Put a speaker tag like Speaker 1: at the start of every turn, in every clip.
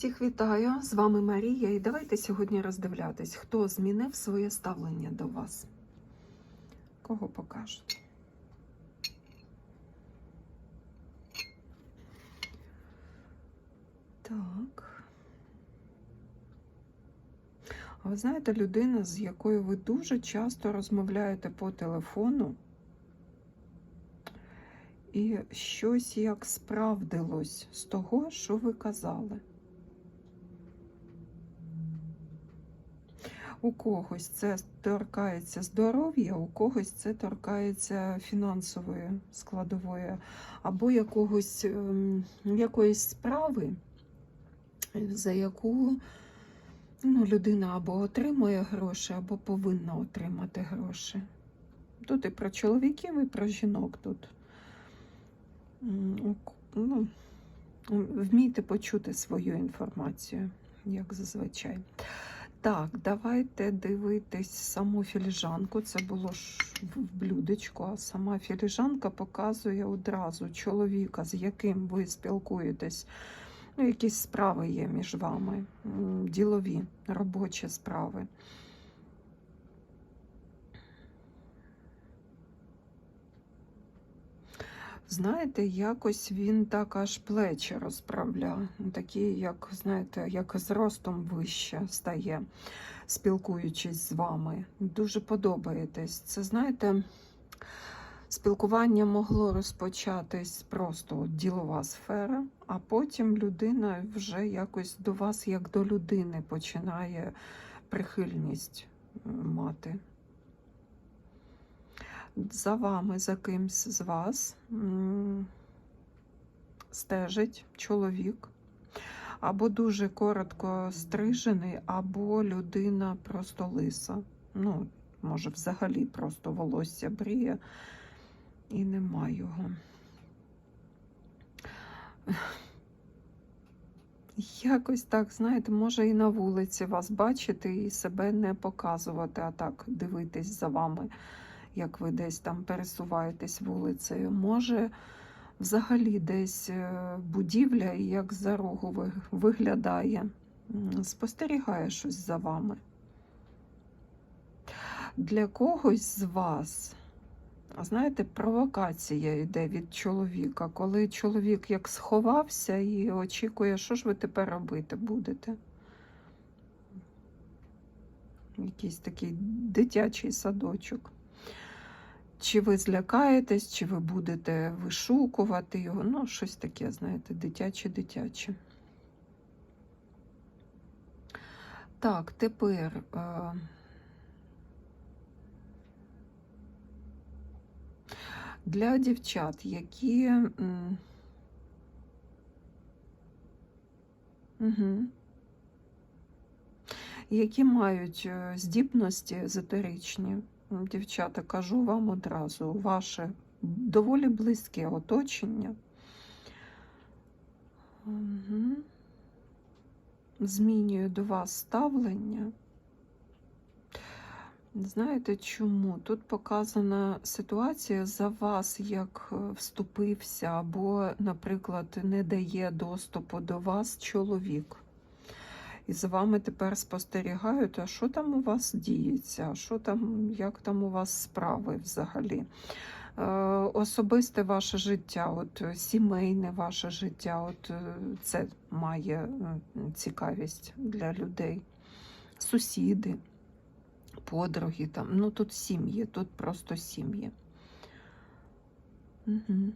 Speaker 1: Всіх вітаю! З вами Марія, і давайте сьогодні роздивлятись, хто змінив своє ставлення до вас. Кого покажуть? Так. А ви знаєте, людина, з якою ви дуже часто розмовляєте по телефону, і щось як справдилось з того, що ви казали. У когось це торкається здоров'я, у когось це торкається фінансової складової, або якогось, ем, якоїсь справи, за яку ну, людина або отримує гроші, або повинна отримати гроші. Тут і про чоловіків, і про жінок тут. Ну, вмійте почути свою інформацію, як зазвичай. Так, давайте дивитись саму філіжанку. Це було ж в блюдечку, а сама філіжанка показує одразу чоловіка, з яким ви спілкуєтесь. Ну, якісь справи є між вами, ділові, робочі справи. Знаєте, якось він так аж плечі розправляв. Такий, як, знаєте, як з ростом вище стає, спілкуючись з вами. Дуже подобаєтесь. Це, знаєте, спілкування могло розпочатись просто ділова сфера, а потім людина вже якось до вас, як до людини, починає прихильність е, мати за вами, за кимсь з вас стежить чоловік, або дуже коротко стрижений, або людина просто лиса. Ну, може, взагалі просто волосся бріє і нема його. Якось так, знаєте, може і на вулиці вас бачити і себе не показувати, а так дивитись за вами як ви десь там пересуваєтесь вулицею. Може, взагалі десь е, будівля і як за рогу виглядає, спостерігає щось за вами. Для когось з вас, знаєте, провокація йде від чоловіка, коли чоловік як сховався і очікує, що ж ви тепер робити будете. Якийсь такий дитячий садочок. Чи ви злякаєтесь, чи ви будете вишукувати його, ну, щось таке, знаєте, дитяче-дитяче. Так, тепер. Е... Для дівчат, які. Угу. Які мають е, здібності езотеричні, Дівчата, кажу вам одразу, ваше доволі близьке оточення. Угу. Змінює до вас ставлення. Знаєте чому? Тут показана ситуація за вас, як е, вступився, або, наприклад, не дає доступу до вас чоловік. І за вами тепер спостерігають, а що там у вас діється, що там, як там у вас справи взагалі. Е, Особисте ваше життя, от е, сімейне ваше життя, от е, це має цікавість для людей. Сусіди, подруги, там, ну тут сім'ї, тут просто сім'ї. Угу.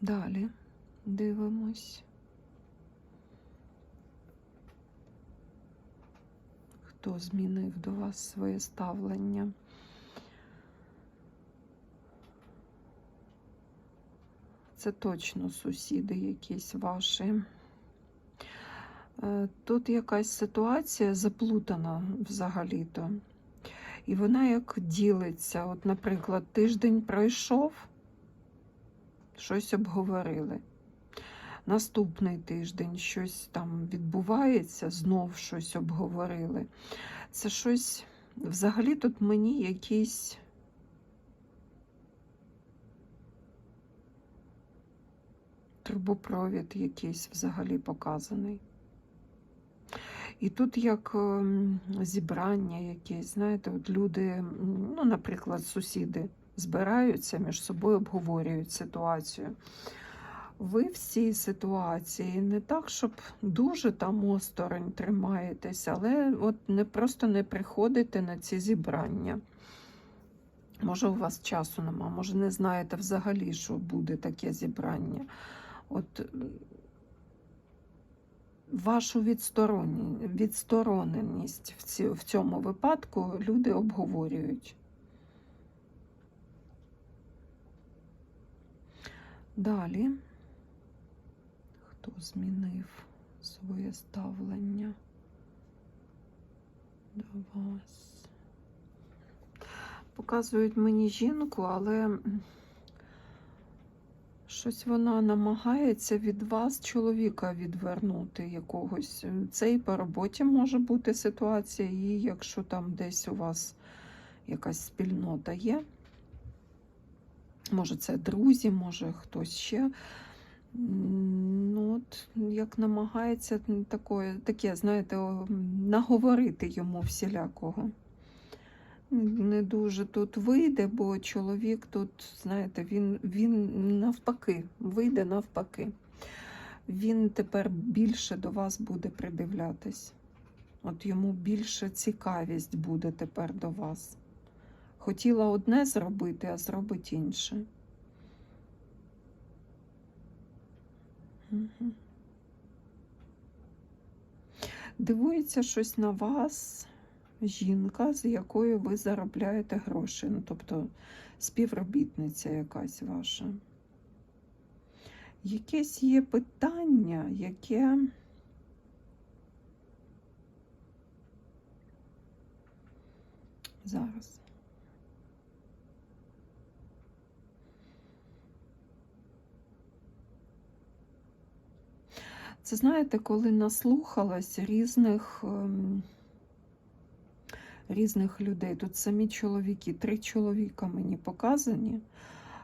Speaker 1: Далі дивимось. Хто змінив до вас своє ставлення. Це точно сусіди якісь ваші. Е, Тут якась ситуація заплутана взагалі-то. І вона як ділиться. От, наприклад, тиждень пройшов, щось обговорили. Наступний тиждень щось там відбувається, знов щось обговорили. Це щось взагалі тут мені якийсь. трубопровід якийсь взагалі показаний. І тут як ем, зібрання якесь, знаєте, от люди, ну, наприклад, сусіди збираються між собою, обговорюють ситуацію. Ви в цій ситуації не так, щоб дуже там осторонь тримаєтесь, але от не просто не приходите на ці зібрання. Може, у вас часу нема, може, не знаєте взагалі, що буде таке зібрання. От вашу відстороненість в, ці, в цьому випадку люди обговорюють. Далі. Хто змінив своє ставлення до вас? Показують мені жінку, але щось вона намагається від вас чоловіка відвернути якогось. Це і по роботі може бути ситуація, і якщо там десь у вас якась спільнота є. Може, це друзі, може хтось ще. Ну, от, як намагається такое, таке, знаєте, наговорити йому всілякого. Не дуже тут вийде, бо чоловік тут, знаєте, він, він навпаки, вийде навпаки. Він тепер більше до вас буде придивлятись. От йому більше цікавість буде тепер до вас. Хотіла одне зробити, а зробить інше. Дивується щось на вас, жінка, з якою ви заробляєте гроші. Ну, тобто співробітниця якась ваша. Якесь є питання, яке. Зараз. Це знаєте, коли наслухалась різних, ем, різних людей. Тут самі чоловіки, три чоловіка мені показані,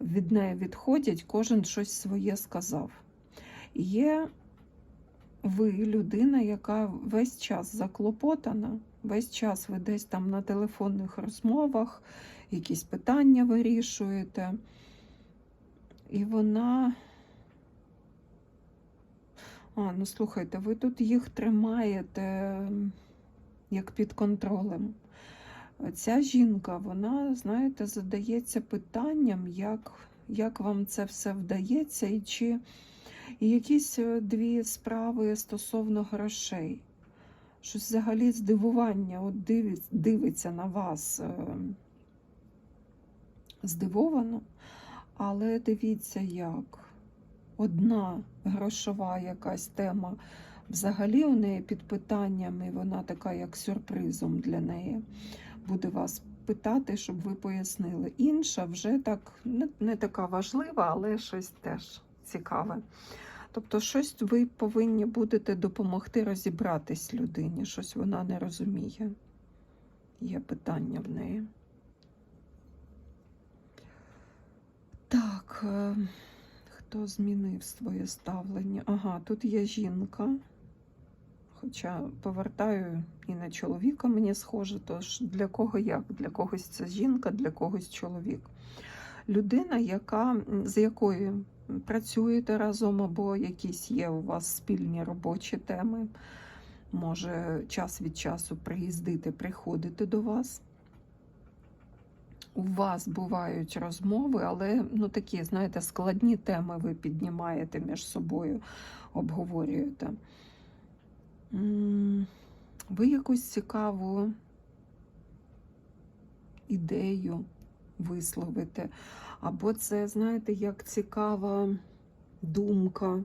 Speaker 1: від неї відходять, кожен щось своє сказав. Є ви людина, яка весь час заклопотана, весь час ви десь там на телефонних розмовах, якісь питання вирішуєте. І вона. А, ну слухайте, ви тут їх тримаєте як під контролем. Ця жінка, вона, знаєте, задається питанням, як, як вам це все вдається, і чи і якісь е, дві справи стосовно грошей. Щось взагалі здивування, от дивиться, дивиться на вас е, здивовано, але дивіться як одна грошова якась тема взагалі у неї під питанням, і вона така, як сюрпризом для неї, буде вас питати, щоб ви пояснили. Інша вже так не, не така важлива, але щось теж цікаве. Тобто, щось ви повинні будете допомогти розібратись людині, щось вона не розуміє. Є питання в неї. Так. Хто змінив своє ставлення? Ага, тут є жінка. Хоча повертаю і на чоловіка мені схоже, тож для кого як? Для когось це жінка, для когось чоловік. Людина, яка, з якою працюєте разом, або якісь є у вас спільні робочі теми, може час від часу приїздити, приходити до вас. У вас бувають розмови, але ну такі, знаєте, складні теми ви піднімаєте між собою, обговорюєте. Ви якусь цікаву ідею висловите, або це, знаєте, як цікава думка.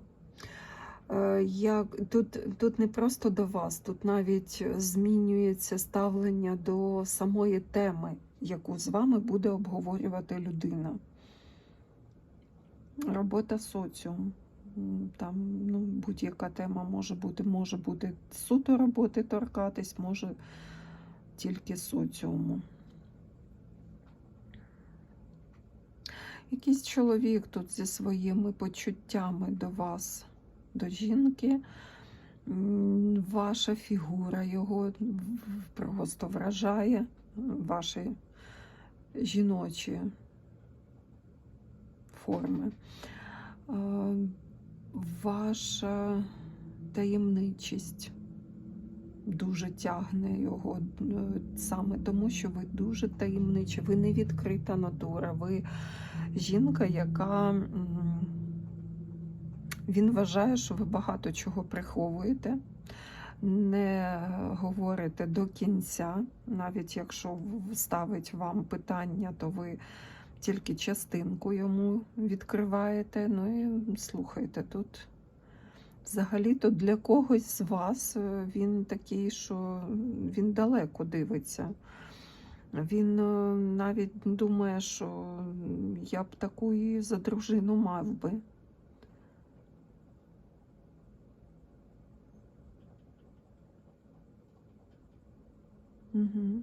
Speaker 1: Е, Як, тут, тут не просто до вас, тут навіть змінюється ставлення до самої теми, яку з вами буде обговорювати людина. Робота соціум. Там ну, будь-яка тема може бути, може бути суто роботи торкатись, може тільки соціуму. Якийсь чоловік тут зі своїми почуттями до вас, до жінки. Ваша фігура його просто вражає, ваші жіночі форми. Ваша таємничість дуже тягне його е, саме тому, що ви дуже таємнича, ви не відкрита натура, ви жінка, яка він вважає, що ви багато чого приховуєте, не говорите до кінця, навіть якщо ставить вам питання, то ви тільки частинку йому відкриваєте. Ну і слухайте тут. Взагалі-то для когось з вас е, він такий, що він далеко дивиться. Він е, навіть думає, що я б таку і за дружину мав би. Угу.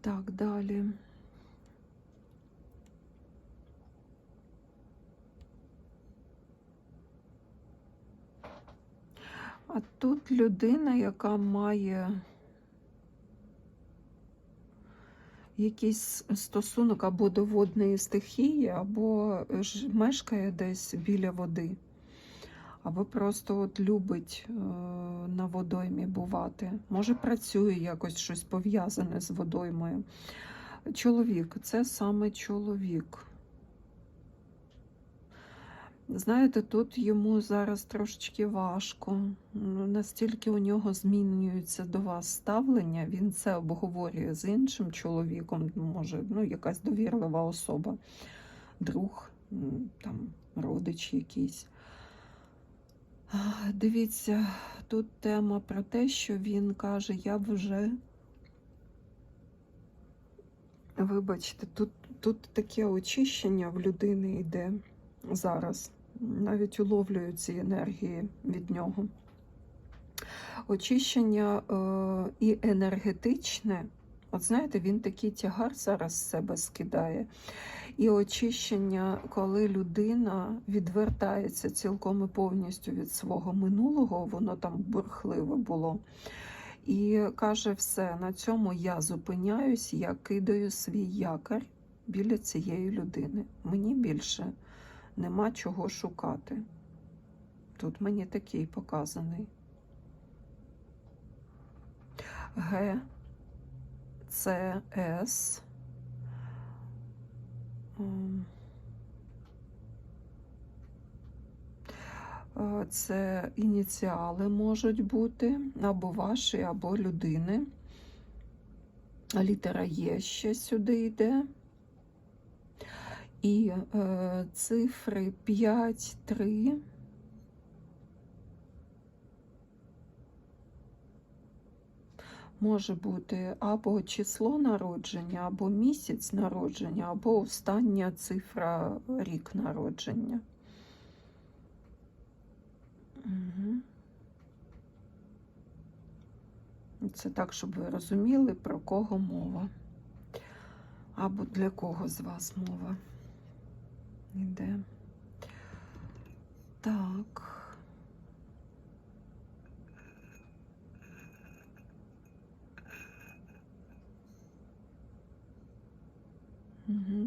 Speaker 1: Так, далі. А тут людина, яка має якийсь стосунок або до водної стихії, або ж мешкає десь біля води, або просто от любить е, на водоймі бувати. Може, працює якось щось пов'язане з водоймою. Чоловік це саме чоловік. Знаєте, тут йому зараз трошечки важко. Ну, Настільки у нього змінюється до вас ставлення, він це обговорює з іншим чоловіком, може, ну, якась довірлива особа, друг, там, родич якийсь. Дивіться, тут тема про те, що він каже, я вже. Вибачте, тут, тут таке очищення в людини йде зараз. Навіть уловлюю ці енергії від нього. Очищення е, і енергетичне, от знаєте, він такий тягар зараз з себе скидає. І очищення, коли людина відвертається цілком і повністю від свого минулого, воно там бурхливе було. І каже, все, на цьому я зупиняюсь, я кидаю свій якорь біля цієї людини. Мені більше нема чого шукати. Тут мені такий показаний. Г, С, С. М. Е, Це ініціали можуть бути або ваші, або людини. Літера Є ще сюди йде. І е, цифри 5, 3. Може бути або число народження, або місяць народження, або остання цифра рік народження. Угу. Це так, щоб ви розуміли, про кого мова. Або для кого з вас мова йде. Так.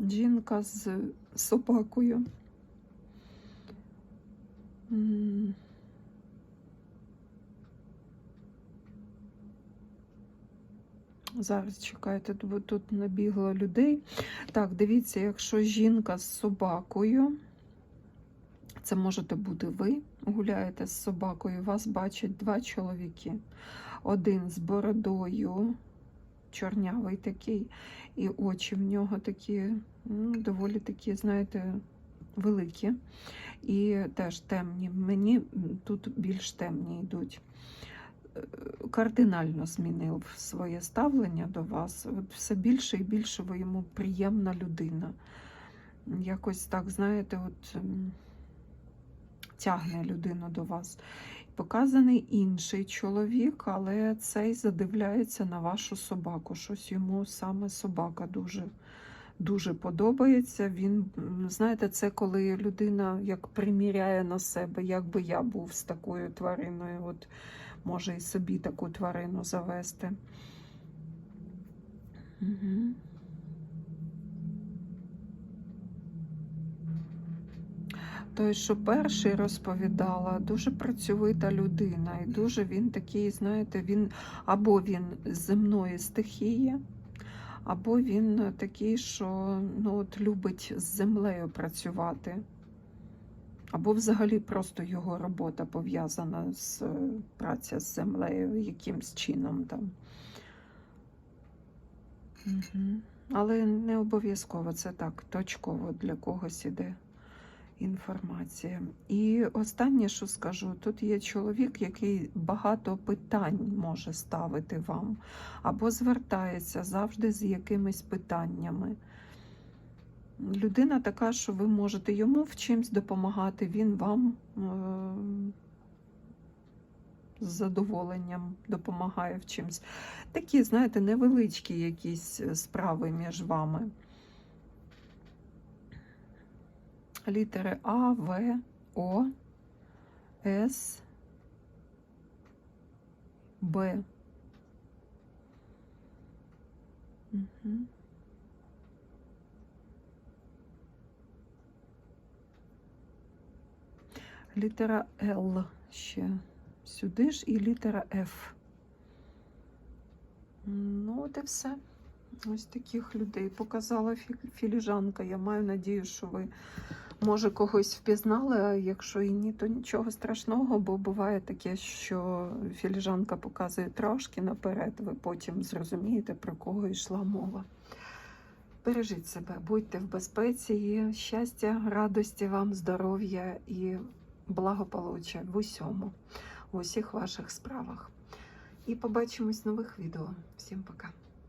Speaker 1: Жінка з собакою. Зараз чекайте, тут набігло людей. Так, дивіться, якщо жінка з собакою, це можете бути ви, гуляєте з собакою, вас бачать два чоловіки. Один з бородою, чорнявий такий, і очі в нього такі, доволі такі, знаєте, великі. І теж темні. Мені тут більш темні йдуть. Е, Кардинально змінив своє ставлення до вас. Все більше і більше ви йому приємна людина. Якось так, знаєте, от тягне людину до вас. Показаний інший чоловік, але цей задивляється на вашу собаку. Щось йому саме собака дуже, дуже подобається. Він, знаєте, це коли людина як приміряє на себе, як би я був з такою твариною. От може і собі таку тварину завести. Угу. Той, що перший розповідала, дуже працьовита людина, і дуже він такий, знаєте, він або він з земної стихії, або він такий, що ну, от, любить з землею працювати. Або взагалі просто його робота пов'язана з е, праця з землею якимсь чином там. Але не обов'язково це так, точково для когось іде інформація. І останнє, що скажу, тут є чоловік, який багато питань може ставити вам, або звертається завжди з якимись питаннями. Людина така, що ви можете йому в чимсь допомагати, він вам е- з задоволенням допомагає в чимсь. Такі, знаєте, невеличкі якісь справи між вами. Літери А, В, О, С, Б. Літера Л ще сюди ж і літера Ф. Ну, от і все. Ось таких людей показала філіжанка. Я маю надію, що ви, може, когось впізнали, а якщо і ні, то нічого страшного, бо буває таке, що філіжанка показує трошки наперед, ви потім зрозумієте, про кого йшла мова. Бережіть себе, будьте в безпеці, і щастя, радості вам, здоров'я і благополуччя в усьому, в усіх ваших справах. І побачимось в нових відео. Всім пока!